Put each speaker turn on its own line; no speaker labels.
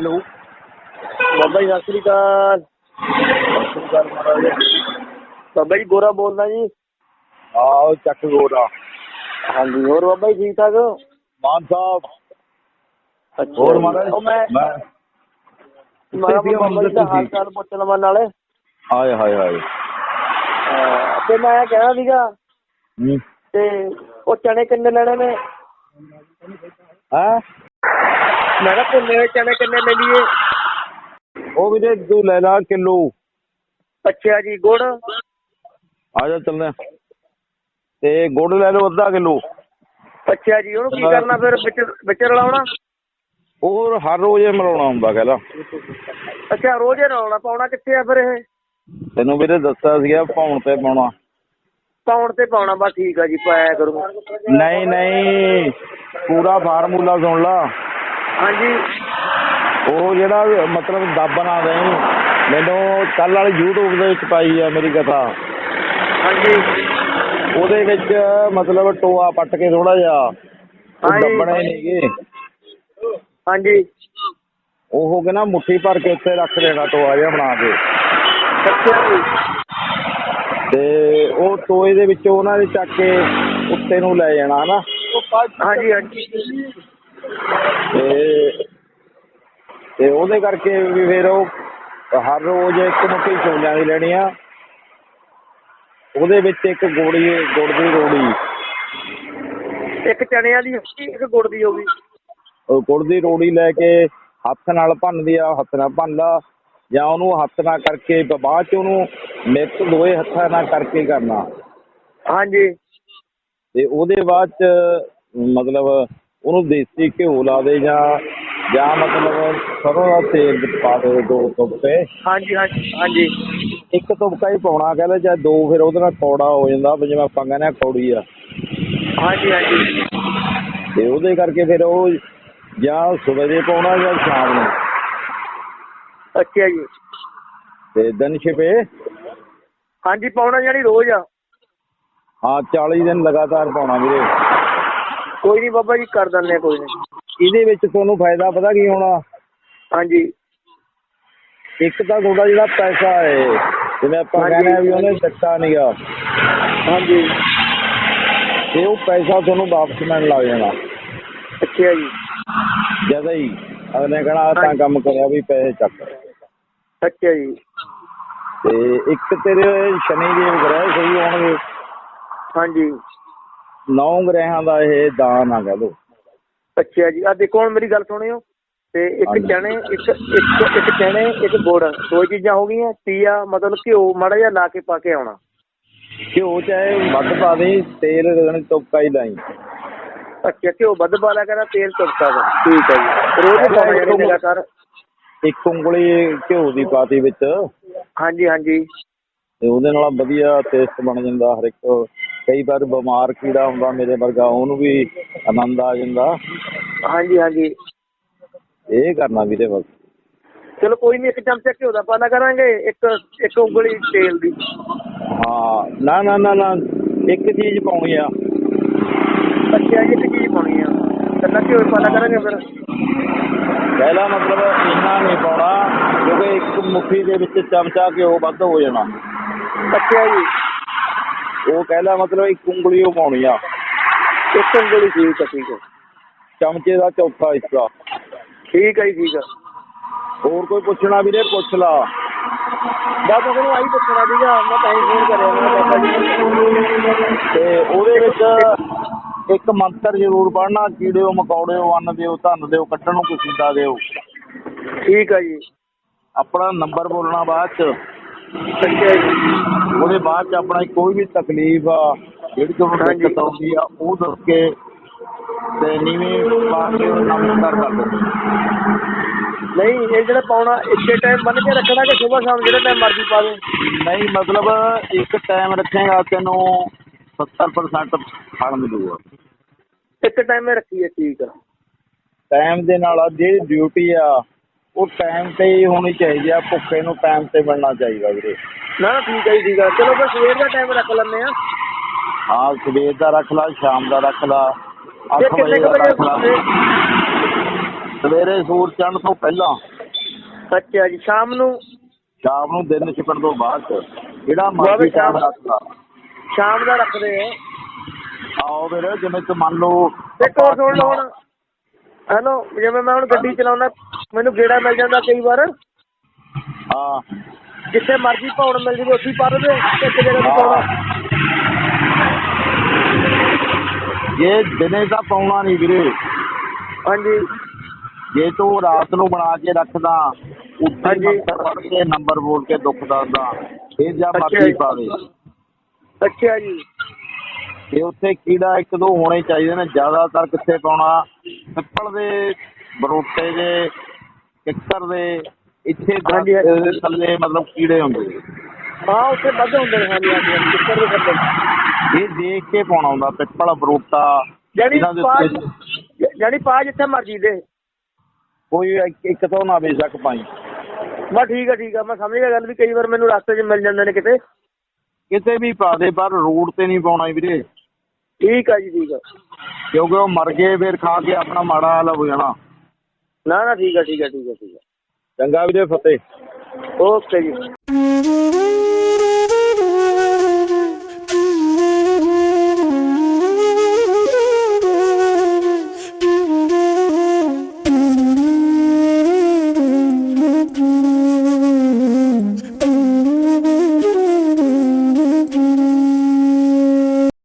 Hello.
Baba ji Sat Sri ਅਕਾਲ।
ਗੱਲ ਮਹਾਰਾਜ
ਬਾਬਾ ਜੀ ਗੋਰਾ ਬੋਲਦਾ ਜੀ।
ਆਓ ਚੱਕ ਗੋਰਾ।
ਹਾਂਜੀ ਹੋਰ ਬਾਬਾ ਜੀ ਠੀਕ ਠਾਕ
ਮਾਨ ਸਾਹਿਬ। ਹੋਰ। ਮਹਾਰਾਜ
ਮੈਂ
ਮੈਂ
ਬਾਬਾ ਜੀ ਦਾ? ਹਾਲ ਚਾਲ ਪੁੱਛਣ ਲਵਾਂ ਨਾਲੇ।
ਹਾਏ ਹਾਏ। ਹਾਏ
ਤੇ ਮੈਂ ਕਹਿਣਾ ਸੀਗਾ ਤੇ ਉਹ ਚਣੇ ਕਿੰਨੇ ਲੈਣੇ ਨੇ?
ਹੈ?
ਮੈਂ ਕਿਹਾ ਭੁੰਨੇ ਹੋਏ ਚਣੇ ਕਿੰਨੇ ਲੈ ਲਈਏ?
ਉਹ ਵੀਰੇ ਤੂੰ ਲੈ ਲਾ ਕਿਲੋ।
ਅੱਛਾ ਜੀ ਗੁੜ।
ਆ ਜਾ ਚੱਲਦੇ। ਤੇ ਗੁੜ ਲੈ ਲਓ ਅੱਧਾ ਕਿਲੋ।
ਅੱਛਾ ਜੀ ਉਹਨੂੰ ਕੀ ਕਰਨਾ ਫਿਰ? ਵਿੱਚ ਵਿੱਚ ਰਲਾਉਣਾ?
ਹੋਰ ਹਰ ਰੋਜ਼ ਇਹ ਮਿਲਾਉਣਾ ਹੁੰਦਾ ਕਹਿ ਲਾ
ਅੱਛਾ ਰੋਜ਼ ਹੀ ਰਲਾਉਣਾ ਪਾਉਣਾ ਕਿੱਥੇ ਆ ਫਿਰ ਇਹ?
ਤੈਨੂੰ ਵੀਰੇ ਦੱਸਿਆ ਸੀਗਾ ਪਾਉਣ ਤੇ ਪਾਉਣਾ।
ਪਾਉਣ ਤੇ ਪਾਉਣਾ ਬਸ ਠੀਕ ਆ ਜੀ ਪਾਇਆ ਕਰੂੰ।
ਨਹੀਂ ਨਹੀਂ। ਪੂਰਾ ਫਾਰਮੂਲਾ ਸੁਣ ਲਾ।
ਹਾਂਜੀ।
ਉਹ ਜਿਹੜਾ ਮਤਲਬ ਦੱਬ ਨਾ ਦੇਈ ਮੈਨੂੰ ਕੱਲ ਵਾਲੀ YouTube ਦੇ ਵਿੱਚ ਪਾਈ ਆ ਮੇਰੀ ਕਥਾ।
ਹਾਂਜੀ।
ਉਹਦੇ ਵਿੱਚ ਮਤਲਬ ਟੋਆ ਪੱਟ ਕੇ ਥੋੜਾ ਜਿਹਾ ਉਹ
ਹਾਂਜੀ।
ਦੱਬਣੇ ਨਹੀਂਗੇ
ਹਾਂਜੀ।
ਉਹ ਕਹਿੰਦਾ ਮੁੱਠੀ ਭਰ ਕੇ ਉੱਤੇ ਰੱਖ ਦੇਣਾ ਟੋਆ ਜਿਹਾ ਬਣਾ ਕੇ।
ਅੱਛਾ ਜੀ।
ਤੇ ਉਹ ਟੋਏ ਦੇ ਵਿੱਚੋਂ ਉਹਨਾਂ ਦੇ ਚੱਕ ਕੇ ਉੱਤੇ ਨੂੰ ਲੈ ਜਾਣਾ ਹਨਾ।
ਹਾਂਜੀ ਹਾਂਜੀ।
ਤੇ ਤੇ ਉਹਦੇ ਕਰਕੇ ਵੀ ਫਿਰ ਉਹ ਹਰ ਰੋਜ਼ ਇੱਕ ਮੁੱਠੀ ਛੋਲਿਆਂ ਦੀ ਲੈਣੀ ਆ। ਉਹਦੇ ਵਿੱਚ ਇੱਕ ਗੋੜੀ ਗੁੜ ਦੀ ਰੋੜੀ।
ਇੱਕ ਚਣਿਆਂ ਦੀ ਹੋਊਗੀ, ਇੱਕ ਗੁੜ ਦੀ ਹੋਗੀ
ਉਹ ਗੁੜ ਦੀ ਰੋੜੀ ਲੈ ਕੇ ਹੱਥ ਨਾਲ ਭੰਨਦੀ ਆ ਹੱਥ ਨਾਲ ਭੰਨ ਲਾ ਜਾਂ ਉਹਨੂੰ ਹੱਥ ਨਾਲ ਕਰਕੇ ਬਾਅਦ ਚ ਉਹਨੂੰ ਮਿਕਸ ਦੋਏ ਹੱਥਾਂ ਨਾਲ ਕਰਕੇ ਕਰਨਾ।
ਹਾਂਜੀ।
ਤੇ ਉਹਦੇ ਬਾਅਦ ਚ ਮਤਲਬ ਉਹਨੂੰ ਦੇਸੀ ਘਿਓ ਲਾ ਦੇ ਜਾਂ ਜਾਂ ਮਤਲਬ ਸਰੋਂ ਦਾ ਤੇਲ ਪਾ ਦੇ ਦੋ ਤੁਪਕੇ।
ਹਾਂਜੀ ਹਾਂਜੀ ਹਾਂਜੀ।
ਇੱਕ ਤੁਪਕਾ ਹੀ ਪਾਉਣਾ ਕਹਿੰਦੇ ਚਾਹੇ ਦੋ ਫਿਰ ਉਹਦੇ ਨਾਲ ਕੌੜਾ ਹੋ ਜਾਂਦਾ ਵੀ ਜਿਵੇਂ ਆਪਾਂ ਕਹਿੰਦੇ ਆ ਕੌੜੀ ਆ।
ਹਾਂਜੀ ਹਾਂਜੀ।
ਤੇ ਉਹਦੇ ਕਰਕੇ ਫਿਰ ਉਹ ਜਾਂ ਸਵੇਰੇ ਪਾਉਣਾ ਜਾਂ ਸ਼ਾਮ ਨੂੰ।
ਅੱਛਾ ਜੀ।
ਤੇ ਦਿਨ ਛਿਪੇ?
ਹਾਂਜੀ ਪਾਉਣਾ ਜਾਨੀ ਰੋਜ਼ ਆ।
ਹਾਂ 40 ਦਿਨ ਲਗਾਤਾਰ ਪਾਉਣਾ ਵੀਰੇ।
ਕੋਈ ਨਹੀਂ ਬਾਬਾ ਜੀ ਕਰ ਦਿੰਦੇ ਆ ਕੋਈ ਨਹੀਂ
ਇਹਦੇ ਵਿੱਚ ਤੁਹਾਨੂੰ ਫਾਇਦਾ ਪਤਾ ਕੀ ਹੋਣਾ?
ਹਾਂਜੀ।
ਇੱਕ ਤਾਂ ਤੁਹਾਡਾ ਜਿਹੜਾ ਪੈਸਾ ਹੈ ਜਿਵੇਂ ਆਪਾਂ
ਹਾਂਜੀ।
ਕਹਿੰਦੇ ਆ ਵੀ ਉਹਨੇ ਦਿੱਤਾ ਨਹੀਂਗਾ
ਹਾਂਜੀ।
ਤੇ ਉਹ ਪੈਸਾ ਤੁਹਾਨੂੰ ਵਾਪਸ ਮਿਲਣ ਲੱਗ ਜਾਣਾ।
ਅੱਛਾ ਜੀ।
ਜਦੋਂ ਹੀ ਅਗਲੇ ਕਹਣਾ ਆਹ ਤਾਂ। ਕੰਮ ਕਰਿਆ ਵੀ ਪੈਸੇ ਚੱਕ।
ਅੱਛਾ ਜੀ।
ਤੇ ਇੱਕ ਤੇਰੇ ਸ਼ਨੀ ਦੇਵ ਗ੍ਰਹਿ ਸਹੀ ਹੋਣਗੇ।
ਹਾਂਜੀ।
ਨੌ ਗ੍ਰਹਿਾਂ ਦਾ ਇਹ ਦਾਨ ਆ ਕਹ ਲੋ
ਅੱਛਾ ਜੀ ਆ ਦੇਖੋ ਹੁਣ ਮੇਰੀ ਗੱਲ ਸੁਣਿਓ। ਤੇ ਇੱਕ। ਚਣੇ ਇੱਕ ਇੱਕ ਇੱਕ ਚਣੇ ਇੱਕ ਗੁੜ ਦੋ ਚੀਜ਼ਾਂ ਹੋ ਗਈਆਂ ਤੀਆ ਮਤਲਬ ਘਿਓ ਮਾੜਾ ਜਿਹਾ ਲਾ ਕੇ ਪਾ ਕੇ ਆਉਣਾ।
ਘਿਓ ਚਾਹੇ ਵੱਧ ਪਾ ਦੇ ਤੇਲ ਰਗਣ ਤੁਪਕਾ ਹੀ ਲਾਈ।
ਅੱਛਾ ਘਿਓ ਵੱਧ ਪਾ ਲਿਆ ਕਰਾਂ ਤੇਲ ਤੁਰਕਾ ਦਾ ਠੀਕ ਹੈ ਜੀ। ਰੋਜ਼ ਹੀ ਪਾਉਣਾ ਜਾਨੀ ਲਗਾਤਾਰ।
ਇੱਕ ਉਂਗਲੀ ਘਿਓ ਦੀ ਪਾਤੀ ਵਿੱਚ।
ਹਾਂਜੀ ਹਾਂਜੀ।
ਤੇ ਉਹਦੇ ਨਾਲ ਵਧੀਆ ਟੇਸਟ ਬਣ ਜਾਂਦਾ ਹਰ ਇੱਕ ਕਈ ਵਾਰ ਬਿਮਾਰ ਕੀੜਾ ਹੁੰਦਾ ਮੇਰੇ ਵਰਗਾ ਉਹਨੂੰ ਵੀ ਆਨੰਦ ਆ ਜਾਂਦਾ।
ਹਾਂਜੀ ਹਾਂਜੀ।
ਇਹ ਕਰਨਾ ਵੀਰੇ ਬਸ।
ਚਲੋ ਕੋਈ ਨਹੀਂ ਇੱਕ ਚਮਚਾ ਘਿਓ ਦਾ ਪਾਣਾ ਕਰਾਂਗੇ ਇੱਕ ਇੱਕ ਉਂਗਲੀ ਤੇਲ ਦੀ।
ਹਾਂ ਨਾ ਨਾ ਨਾ ਨਾ ਇੱਕ ਚੀਜ਼ ਪਾਉਣੀ ਆ।
ਅੱਛਾ ਇੱਕ ਚੀਜ਼ ਪਾਉਣੀ ਆ। ਕੱਲਾ ਘਿਓ ਪਾਣਾ ਕਰਾਂਗੇ ਫਿਰ।
ਪਹਿਲਾ ਮਤਲਬ ਇੰਨਾ ਨਹੀਂ ਪਾਉਣਾ ਕਿਉਂਕਿ ਇੱਕ ਮੁੱਠੀ ਦੇ ਵਿੱਚ ਚਮਚਾ ਘਿਓ ਵੱਧ ਹੋ ਜਾਣਾ।
ਅੱਛਾ ਜੀ।
ਉਹ ਕਹਿਲਾ ਮਤਲਬ ਇੱਕ ਉਂਗਲੀ ਉਹ ਪਾਉਣੀ ਆ।
ਇੱਕ ਉਂਗਲੀ ਠੀਕ ਆ ਠੀਕ ਆ
ਚਮਚੇ ਦਾ ਚੌਥਾ ਹਿੱਸਾ।
ਠੀਕ ਜੀ ਠੀਕ ਆ।
ਹੋਰ ਕੋਈ ਪੁੱਛਣਾ ਵੀਰੇ? ਪੁੱਛ ਲਾ।
ਬਸ ਉਹਨੂੰ ਆਹੀ ਪੁੱਛਣਾ ਸੀਗਾ ਮੈਂ ਤਾਂ ਹੀ ਫੋਨ ਕਰਿਆ ਮੈਂ ਬਾਬਾ ਜੀ
ਤੇ ਉਹਦੇ ਵਿੱਚ ਇੱਕ ਮੰਤਰ ਜ਼ਰੂਰ ਪੜ੍ਹਨਾ ਕੀੜਿਓ ਮਕੌੜਿਓ ਅੰਨ ਦਿਓ ਧਨ ਦਿਓ ਕੱਢਣ ਨੂੰ ਕਸੀਦਾ ਦਿਓ।
ਠੀਕ ਆ ਜੀ।
ਆਪਣਾ ਨੰਬਰ ਬੋਲਣਾ ਬਾਅਦ ਚ। ਉਹਦੇ ਬਾਅਦ ਚ ਆਪਣਾ ਕੋਈ ਵੀ ਤਕਲੀਫ ਜਿਹੜੀ ਤੁਹਾਨੂੰ। ਦਿੱਕਤ ਆਉਂਦੀ ਆ ਉਹ ਦੱਸ ਕੇ ਤੇ ਨੀਵੇਂ ਪਾ ਕੇ ਉਹ ਨਮਸਕਾਰ ਕਰ ਦਿਓ
ਨਹੀਂ ਇਹ ਜਿਹੜਾ ਪਾਉਣਾ ਇੱਕੇ ਟਾਈਮ ਬੰਨ ਕੇ ਰੱਖਣਾ ਕਿ ਸਵੇਰ ਸ਼ਾਮ ਜਿਹੜੇ ਟਾਈਮ ਮਰਜ਼ੀ ਪਾ ਦੇ
ਨਹੀਂ ਮਤਲਬ ਇੱਕ ਟਾਈਮ ਰੱਖੇਗਾ ਤੈਨੂੰ 70% ਫਲ ਮਿਲੂਗਾ।
ਇੱਕ ਟਾਈਮ ਹੀ ਰੱਖੀ ਹੈ ਠੀਕ ਆ।
ਟਾਈਮ ਦੇ ਨਾਲ ਜਿਹੜੀ ਡਿਊਟੀ ਆ ਉਹ ਟਾਈਮ ਤੇ ਹੀ ਹੋਣੀ ਚਾਹੀਦੀ ਆ ਭੁੱਖੇ ਨੂੰ ਟਾਈਮ ਤੇ ਮਿਲਣਾ ਚਾਹੀਦਾ ਵੀਰੇ।
ਨਾ ਨਾ ਠੀਕ ਆ ਜੀ ਠੀਕ ਆ। ਚਲੋ ਫਿਰ ਸਵੇਰ ਦਾ ਟਾਈਮ ਰੱਖ ਲੈਂਦੇ ਆ।
ਹਾਂ ਸਵੇਰ ਦਾ ਰੱਖ ਲਾ ਸ਼ਾਮ ਦਾ ਰੱਖ ਲਾ
ਤੇ
8
ਕਿੰਨੇ
ਵਜੇ
ਕੁ
ਦਾ
ਵਜੇ
ਰੱਖ ਲਾ।
ਸਵੇਰੇ-
ਸਵੇਰੇ ਸੂਰਜ ਚੜ੍ਹਨ ਤੋਂ ਪਹਿਲਾਂ।
ਅੱਛਾ ਜੀ ਸ਼ਾਮ ਨੂੰ?
ਸ਼ਾਮ ਨੂੰ ਦਿਨ ਛਿਪਣ ਤੋਂ ਬਾਅਦ। ਜਿਹੜਾ ਮਰਜ਼ੀ ਟਾਈਮ
ਸ਼ਾਮ-
ਰੱਖਦਾ
ਸ਼ਾਮ ਦਾ ਰੱਖਦੇ ਆ।
ਆਓ ਵੀਰੇ ਜਿਵੇਂ ਤੂੰ ਮੰਨ ਲਓ
ਇੱਕ ਹੋਰ ਸੁਣ ਲਓ ਹੁਣ। ਹੈਲੋ ਜਿਵੇਂ ਮੈਂ ਹੁਣ ਗੱਡੀ ਚਲਾਉਣਾ ਮੈਨੂੰ ਗੇੜਾ ਮਿਲ ਜਾਂਦਾ ਕਈ ਵਾਰ।
ਹਾਂ।
ਜਿੱਥੇ ਮਰਜ਼ੀ ਪਾਉਣ ਮਿਲ ਜਵੇ ਉੱਥੇ ਹੀ ਪਾ ਦੇਵੇ ਇੱਕ ਜਗ੍ਹਾ ਤੇ ਪਾਉਣਾ
ਜੇ ਦਿਨੇ ਤਾਂ ਪਾਉਣਾ ਨਹੀਂ ਵੀਰੇ।
ਹਾਂਜੀ।
ਜੇ ਤੂੰ ਰਾਤ ਨੂੰ ਬਣਾ ਕੇ ਰੱਖਦਾ ਉੱਥੇ
ਹਾਂਜੀ।
ਪੜ੍ਹ ਕੇ ਨੰਬਰ ਬੋਲ ਕੇ ਦੁੱਖ ਦੱਸਦਾ ਫਿਰ ਜਾਂ
ਅੱਛਾ ਜੀ।
ਪਾਵੇ
ਅੱਛਾ ਜੀ।
ਤੇ ਉੱਥੇ ਕੀੜਾ ਇੱਕ ਦੋ ਹੋਣੇ ਚਾਹੀਦੇ ਨੇ ਜ਼ਿਆਦਾਤਰ ਕਿੱਥੇ ਪਾਉਣਾ? ਪਿੱਪਲ ਦੇ ਬਰੋਟੇ ਦੇ ਕਿੱਕਰ ਦੇ ਇੱਥੇ
ਹਾਂਜੀ, ਹਾਂਜੀ।
ਦਰਖਤ ਦੇ ਥੱਲੇ ਮਤਲਬ ਕੀੜੇ ਹੁੰਦੇ ਨੇ।
ਹਾਂ ਉੱਥੇ ਵੱਧ ਹੁੰਦੇ ਨੇ ਹਾਂਜੀ ਹਾਂਜੀ ਹਾਂਜੀ, ਕਿੱਕਰ ਦੇ ਥੱਲੇ।
ਇਹ ਦੇਖ ਕੇ ਪਾਉਣਾ ਹੁੰਦਾ ਪਿੱਪਲ ਬਰੋਟਾ
ਜਾਨੀ
ਇਹਨਾਂ ਦੇ
ਪਾ
ਉੱਤੇ।
ਜਾਨੀ ਪਾ ਜਿੱਥੇ ਮਰਜ਼ੀ ਦੇ।
ਕੋਈ ਇੱਕ- ਇੱਕ ਤੋਂ ਨਾ ਬੇਸ਼ੱਕ ਪਾਈ
ਬਸ ਠੀਕ ਆ ਠੀਕ ਆ ਮੈਂ ਸਮਝ ਗਿਆ ਗੱਲ ਵੀ ਕਈ ਵਾਰ ਮੈਨੂੰ ਰਸਤੇ 'ਚ ਮਿਲ ਜਾਂਦੇ ਨੇ ਕਿਤੇ।
ਕਿਤੇ ਵੀ ਪਾ ਦੇ ਪਰ ਰੋਡ ਤੇ ਨਹੀਂ ਪਾਉਣਾ ਵੀਰੇ।
ਠੀਕ ਆ ਜੀ ਠੀਕ ਆ।
ਕਿਉਂਕਿ ਉਹ ਮਰ ਗਏ ਫਿਰ ਖਾ ਕੇ ਆਪਣਾ ਮਾੜਾ ਹਾਲ ਹੋ ਜਾਣਾ।
ਨਾ ਨਾ ਠੀਕ ਆ ਠੀਕ ਆ ਠੀਕ ਆ ਠੀਕ ਆ।
ਚੰਗਾ ਵੀਰੇ ਫਤਿਹ।
ਓਕੇ ਜੀ।